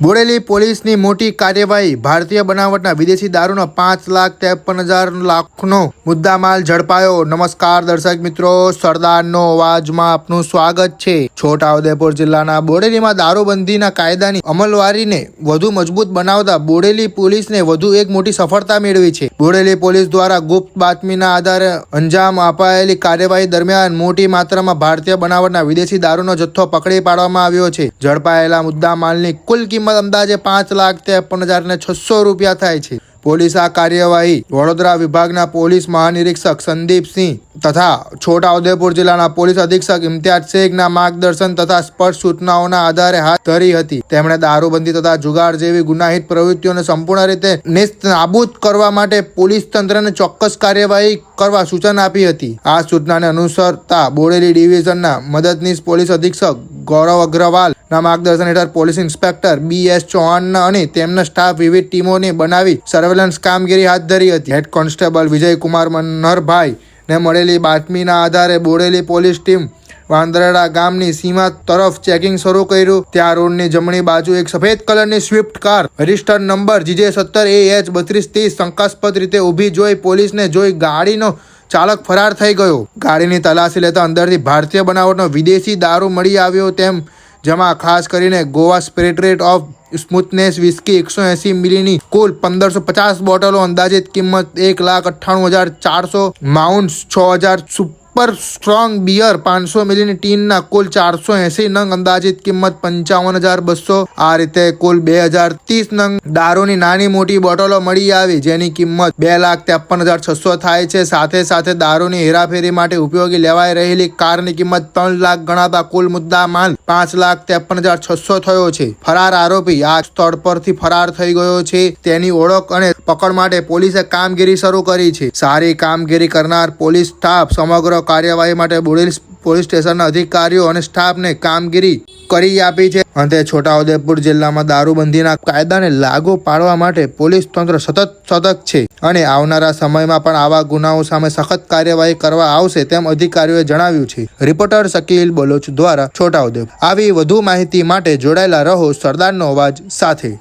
બોડેલી પોલીસની મોટી કાર્યવાહી ભારતીય બનાવટના વિદેશી દારૂનો પાંચ લાખ ત્રેપન હજાર લાખનો મુદ્દામાલ ઝડપાયો. નમસ્કાર દર્શક મિત્રો, સરદારનો અવાજમાં આપનું સ્વાગત છે. છોટાઉદેપુર જિલ્લાના બોડેલીમાં દારૂબંધીના કાયદાની અમલવારીને વધુ મજબૂત બનાવતા બોડેલી પોલીસને વધુ એક મોટી સફળતા મેળવી છે. બોડેલી પોલીસ દ્વારા ગુપ્ત બાતમીના આધારે અંજામ અપાયેલી કાર્યવાહી દરમિયાન મોટી માત્રામાં ભારતીય બનાવટના વિદેશી દારૂનો જથ્થો પકડી પાડવામાં આવ્યો છે. ઝડપાયેલા મુદ્દામાલની કુલ કિંમત અંદાજે પાંચ લાખ ત્રેપન હજાર છસો રૂપિયા થાય છે. પોલીસ આ કાર્યવાહી વડોદરા વિભાગના પોલીસ મહાનિરીક્ષક સંદીપસિંહ તથા છોટાઉદેપુર જિલ્લાના પોલીસ અધિક્ષક ઇમ્તિયાજ શેખના માર્ગદર્શન તથા સ્પષ્ટ સૂચનાઓના આધારે હાથ ધરી હતી. તેમણે દારૂબંધી તથા જુગાર જેવી ગુનાહિત પ્રવૃત્તિઓને સંપૂર્ણ રીતે નાબૂદ કરવા માટે પોલીસ તંત્રને ચોક્કસ કાર્યવાહી કરવા સૂચન આપી હતી. આ સૂચનાને અનુસરતા બોડેલી ડિવિઝનના મદદનીશ પોલીસ અધિક્ષક ગૌરવ અગ્રવાલ ના માર્ગદર્શન હેઠળ પોલીસ ઇન્સ્પેક્ટર બી એસ ચૌહાણના અને તેમના સ્ટાફ વિવિધ ટીમોને બનાવી સર્વેલન્સ કામગીરી હાથ ધરી હતી. હેડ કોન્સ્ટેબલ વિજયકુમાર મનહરભાઈ ને મળેલી બાતમીના આધારે બોડેલી પોલીસ ટીમ વાંદરડા ગામની સીમા તરફ ચેકિંગ શરૂ કર્યું. ત્યાં રોડની જમણી બાજુ એક સફેદ કલરની Swift car registered number GJ સત્તર એ એચ બત્રીસ ત્રીસ શંકાસ્પદ રીતે ઊભી જોઈ પોલીસને જોઈ ગાડીનો ચાલક ફરાર થઈ ગયો. ગાડીની તલાશી લેતા અંદરથી ભારતીય બનાવટનો વિદેશી દારૂ મળી આવ્યો તેમ જેમાં ખાસ કરીને ગોવા સ્પિરિટરેટ ઓફ સ્મૂથનેસ વિસ્કી એકસો એંસી મિલીની કુલ પંદરસો પચાસ બોટલો અંદાજિત કિંમત એક લાખ અઠ્ઠાણું હજાર ચારસો માઉન્ટ્સ છ હજાર સુપર સ્ટ્રોંગ બિયર પાંચસો મિલીની ટીનના કુલ ચારસો એસી નંગ અંદાજિત કિંમત પંચાવન હજાર બસો. આ રીતે કુલ બે હજાર ત્રીસ નંગ દારૂની નાની મોટી બોટલો મળી આવી, જેની કિંમત બે લાખ ત્રેપન હજાર છસો થાય છે. સાથે સાથે દારૂની હેરાફેરી માટે ઉપયોગી લેવાઈ રહેલી કારની કિંમત ત્રણ લાખ ગણાતા કુલ મુદ્દા માલ પાંચ લાખ ત્રેપન હજાર છસો થયો છે. ફરાર આરોપી આ સ્થળ પરથી ફરાર થઈ ગયો છે. તેની ઓળખ અને પકડ માટે પોલીસે કામગીરી શરૂ કરી છે. સારી કામગીરી કરનાર પોલીસ સ્ટાફ સમગ્ર કાર્યવાહી માટે બોડેલી પોલીસ સ્ટેશનના અધિકારીઓ અને સ્ટાફને કામગીરી કરી આપી છે. અંતે છોટાઉદેપુર જિલ્લામાં દારૂબંધીના કાયદાને લાગુ પાડવા માટે પોલીસ તંત્ર સતત સતર્ક છે અને આવનારા સમયમાં પણ આવા ગુનાઓ સામે સખત કાર્યવાહી કરવા આવશે તેમ અધિકારીઓએ જણાવ્યું છે. રિપોર્ટર શકીલ બલોચ દ્વારા છોટાઉદેપુર. આવી વધુ માહિતી માટે જોડાયેલા રહો સરદારનો અવાજ સાથે.